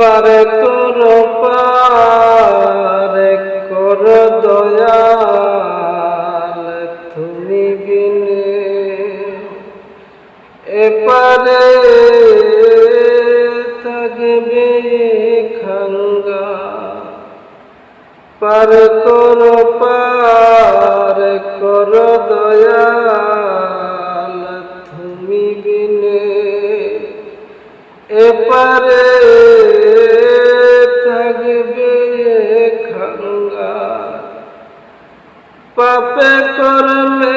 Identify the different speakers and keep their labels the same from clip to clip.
Speaker 1: পারে কর পারে কর দয়াল, তুমি বিনে এপারে থাকবে খাঙ্গা পার কর পার কর দয়াল পাপে করলে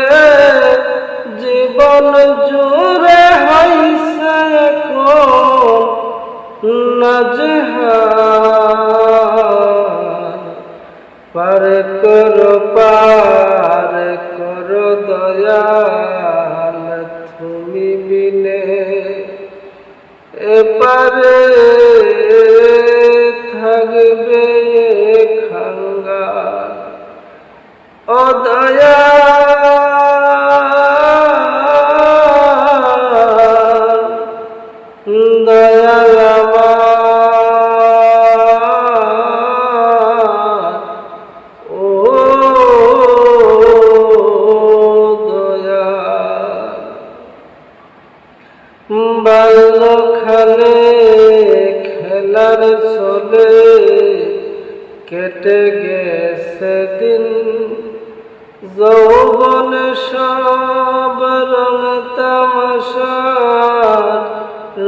Speaker 1: জীবন জুড়ে হইছে পার কর পার কর দয়াল তুমি বিনে এপারে থাকবে ও দয়াল বাল্যখানে খেলার চলে কেটে গেছে দিন যৌবন সব রং তামাশা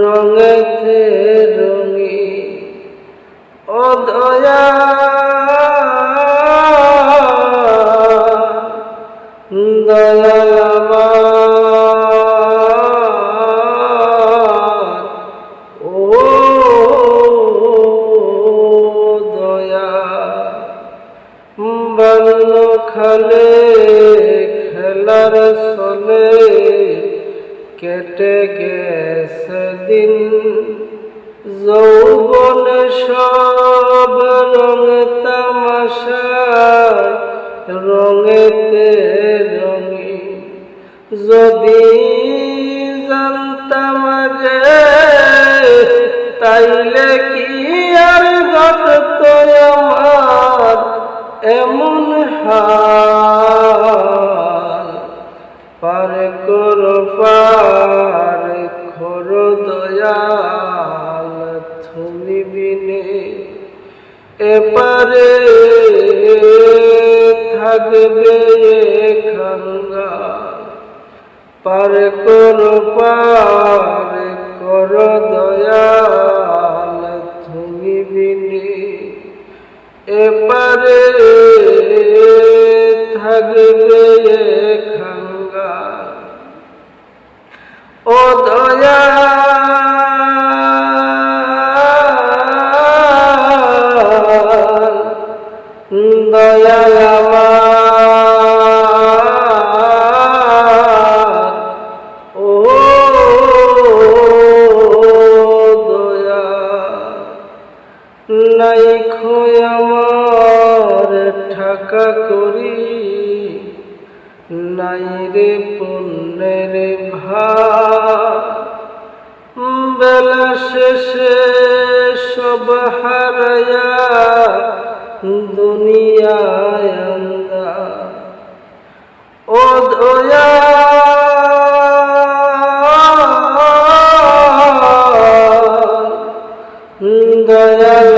Speaker 1: রঙেতে রঙি অদয়া। দয়াল খালে খেলার চলে কেটে গেছে দিন যৌবন সব রং তামাশা রঙেতে রঙি যদি জানতাম আগে তাইলে কি আর ঘটত আমার এমন হাল পার কর, পার খর দয়াল, তুমি বিনে এপারে থাকবে খাঙ্গা। পার কর পার কর দয়াল, তুমি বিনে এপারে থাকবে খাঙ্গা। ও দয়া দয়া নাই খোয় আমার ঠাকা করি। নাই রে পুণ্যের বেলা শেষে সব হারায়া দুনিয়ায় ও দয়া দয়াল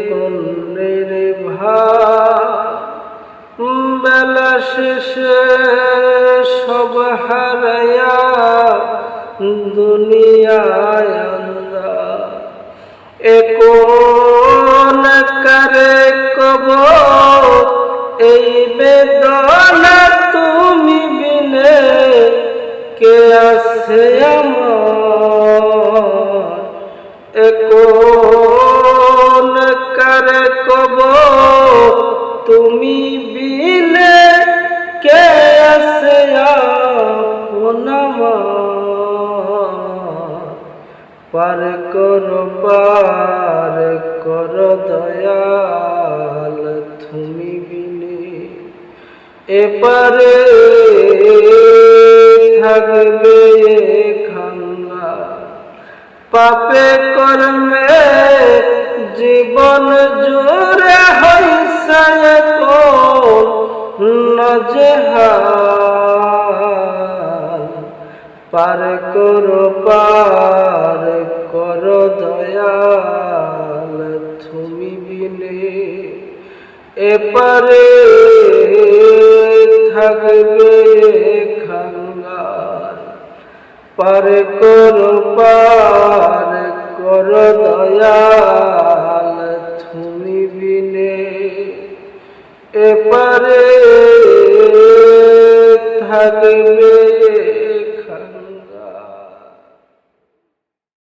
Speaker 1: পণ্যের বেলা শেষে সব হারায়া দুনিয়ায় আন্দা করে কব, এই বেদনা তুমি বিনে কে আছে আমার? একন করে কব তুমি বিনে কে আমার? পার কর পার কর দয়াল, তুমি বিনে এপারে থাকবে খাঙ্গা পাপে কর্মে জীবন হইছে নজহাল। পার করো পার করো দয়াল, তুমি বিনে এপারে থাকবে খাঙ্গাল। পার করো, পার কর দয়াল তুমি বিনে এপারে থাকবে